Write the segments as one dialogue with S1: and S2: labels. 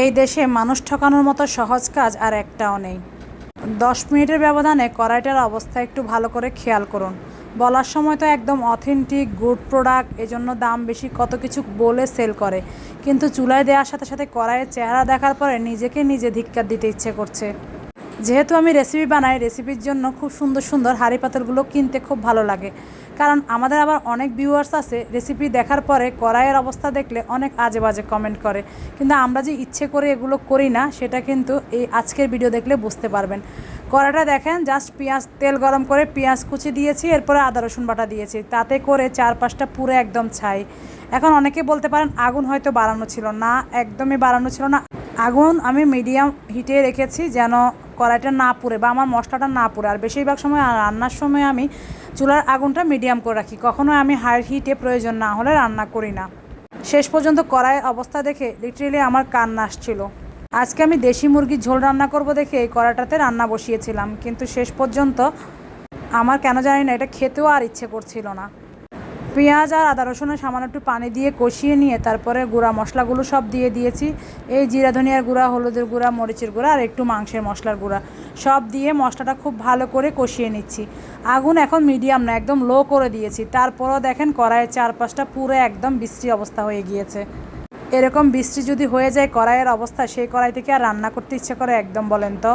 S1: এই দেশে মানুষ ঠকানোর মতো সহজ কাজ আর একটাও নেই। দশ মিনিটের ব্যবধানে কড়াইটার অবস্থা একটু ভালো করে খেয়াল করুন। বলার সময় তো একদম অথেন্টিক, গুড প্রোডাক্ট, এজন্য দাম বেশি কত কিছু বলে সেল করে। কিন্তু চুলায় দেওয়ার সাথে সাথে কড়াইয়ের চেহারা দেখার পরে নিজেকে নিজে ধিক্কার দিতে ইচ্ছে করছে। যেহেতু আমি রেসিপি বানাই রেসিপির জন্য খুব সুন্দর সুন্দর হাঁড়ি পাতিলগুলো কিনতে খুব ভালো লাগে। কারণ আমাদের আবার অনেক ভিউয়ার্স আছে রেসিপি দেখার পরে কড়াইয়ের অবস্থা দেখলে অনেক আজে বাজে কমেন্ট করে। কিন্তু আমরা যে ইচ্ছে করে এগুলো করি না, সেটা কিন্তু এই আজকের ভিডিও দেখলে বুঝতে পারবেন। কড়াটা দেখেন জাস্ট পেঁয়াজ, তেল গরম করে পেঁয়াজ কুচি দিয়েছি, এরপরে আদা, রসুন বাটা দিয়েছি। তাতে করে চার পাঁচটা পুরো একদম ছাই। এখন অনেকে বলতে পারেন আগুন হয়তো বাড়ানো ছিল না, একদমই বাড়ানো ছিল না। আগুন আমি মিডিয়াম হিটে রেখেছি যেন কড়াইটা না পুড়ে বা আমার মশলাটা না পুড়ে, আর বেশিরভাগ সময় রান্নার সময় আমি চুলার আগুনটা মিডিয়াম করে রাখি। কখনো আমি হাই হিটে প্রয়োজন না হলে রান্না করি না। শেষ পর্যন্ত কড়াইয়ের অবস্থা দেখে লিটারেলি আমার কান্না আসছিল। আজকে আমি দেশি মুরগির ঝোল রান্না করব দেখে এই কড়াটাতে রান্না বসিয়েছিলাম, কিন্তু শেষ পর্যন্ত আমার কেন জানি না, এটা খেতেও আর ইচ্ছে করছিল না। পেঁয়াজ আর আদা রসুনের সামান্য একটু পানি দিয়ে কষিয়ে নিয়ে তারপরে গুঁড়া মশলাগুলো সব দিয়ে দিয়েছি। এই জিরা ধনিয়ার গুঁড়া, হলুদের গুঁড়া, মরিচের গুঁড়া আর একটু মাংসের মশলার গুঁড়া সব দিয়ে মশলাটা খুব ভালো করে কষিয়ে নিচ্ছি। আগুন এখন মিডিয়াম না, একদম লো করে দিয়েছি। তারপরও দেখেন কড়াইয়ের চারপাশটা পুরো একদম বিশ্রী অবস্থা হয়ে গিয়েছে। এরকম বৃষ্টি যদি হয়ে যায় কড়াইয়ের অবস্থা, সেই কড়াই থেকে আর রান্না করতে ইচ্ছে করে একদম বলেন তো।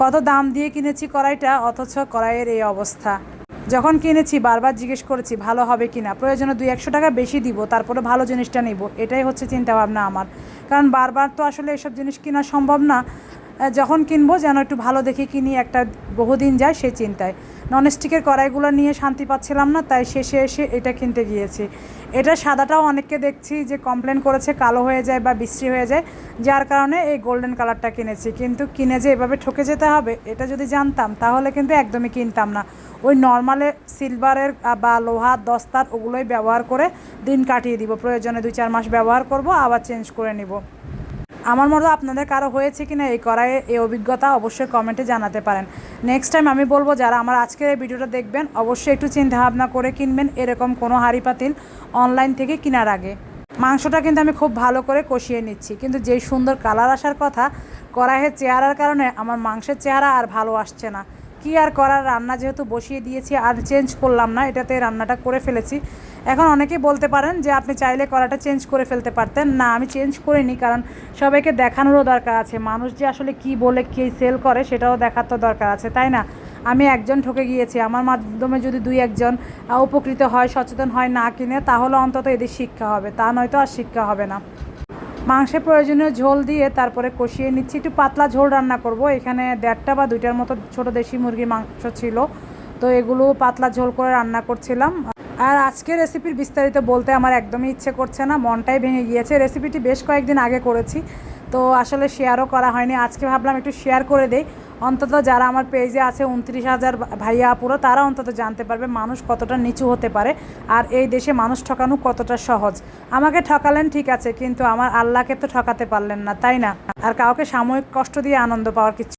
S1: কত দাম দিয়ে কিনেছি কড়াইটা, অথচ কড়াইয়ের এই অবস্থা। যখন কিনেছি, বারবার জিজ্ঞেস করেছি, ভালো হবে কি না? প্রয়োজনে দুই, একশো টাকা বেশি দিব তারপরে ভালো জিনিসটা নেব। এটাই হচ্ছে চিন্তাভাবনা আমার। কারণ বারবার তো আসলে এসব জিনিস কেনা সম্ভব না। যখন কিনবো যেন একটু ভালো দেখে কিনি, একটা বহুদিন যায় সেই চিন্তায়। ননস্টিকের কড়াইগুলো নিয়ে শান্তি পাচ্ছিলাম না, তাই শেষে এসে এটা কিনতে গিয়েছি। এটা সাদাটাও অনেককে দেখছি যে কমপ্লেন করেছে, কালো হয়ে যায় বা বিশ্রী হয়ে যায়, যার কারণে এই গোল্ডেন কালারটা কিনেছি। কিন্তু কিনে যে এভাবে ঠকে যেতে হবে, এটা যদি জানতাম, তাহলে কিন্তু একদমই কিনতাম না। ওই নর্মালে সিলভারের বা লোহার দস্তার ওগুলোই ব্যবহার করে দিন কাটিয়ে দিব। প্রয়োজনে দুই চার মাস ব্যবহার করব, আবার চেঞ্জ করে নিব। আমার মতো আপনাদের কারও হয়েছে কি না এই করায় এই অভিজ্ঞতা অবশ্যই কমেন্টে জানাতে পারেন। নেক্সট টাইম আমি বলব, যারা আমার আজকের এই ভিডিওটা দেখবেন, অবশ্যই একটু চিন্তাভাবনা করে কিনবেন এরকম কোনো হাঁড়ি পাতিল অনলাইন থেকে কেনার আগে। মাংসটা কিন্তু আমি খুব ভালো করে কষিয়ে নিচ্ছি, কিন্তু যেই সুন্দর কালার আসার কথা, কড়াইয়ের চেহারার কারণে আমার মাংসের চেহারা আর ভালো আসছে না। কি আর করার? রান্না যেহেতু বসিয়ে দিয়েছি, আর চেঞ্জ করলাম না, এটাতে রান্নাটা করে ফেলেছি। এখন অনেকেই বলতে পারেন যে আপনি চাইলে কড়াটা চেঞ্জ করে ফেলতে পারতেন। না, আমি চেঞ্জ করিনি, কারণ সবাইকে দেখানোরও দরকার আছে। মানুষ যে আসলে কি বলে, কী সেল করে, সেটাও দেখার তো দরকার আছে, তাই না? আমি একজন ঠকে গিয়েছি, আমার মাধ্যমে যদি দুই একজন উপকৃত হয়, সচেতন হয়, না কিনে, তাহলে অন্তত এদের শিক্ষা হবে, তা নয়তো আর শিক্ষা হবে না। মাংসে প্রয়োজনীয় ঝোল দিয়ে তারপরে কষিয়ে নিচ্ছি। একটু পাতলা ঝোল রান্না করব। এখানে দেড়টা বা দুইটার মতো ছোট দেশি মুরগির মাংস ছিল। তো এগুলো পাতলা ঝোল করে রান্না করছিলাম। আর আজকে রেসিপির বিস্তারিত বলতে আমার একদমই ইচ্ছে করছে না। মনটাই ভেঙে গিয়েছে। রেসিপিটি বেশ কয়েকদিন আগে করেছি। তো আসলে শেয়ারও করা হয়নি। আজকে ভাবলাম একটু শেয়ার করে দেই। অন্তত যারা আমার পেজে আছে উনত্রিশ হাজার ভাইয়া আপুরো, তারা অন্তত জানতে পারবে মানুষ কতটা নিচু হতে পারে আর এই দেশে মানুষ ঠকানো কতটা সহজ। আমাকে ঠকালেন ঠিক আছে, কিন্তু আমার আল্লাহকে তো ঠকাতে পারলেন না, তাই না? আর কাউকে সাময়িক কষ্ট দিয়ে আনন্দ পাওয়ার কিছু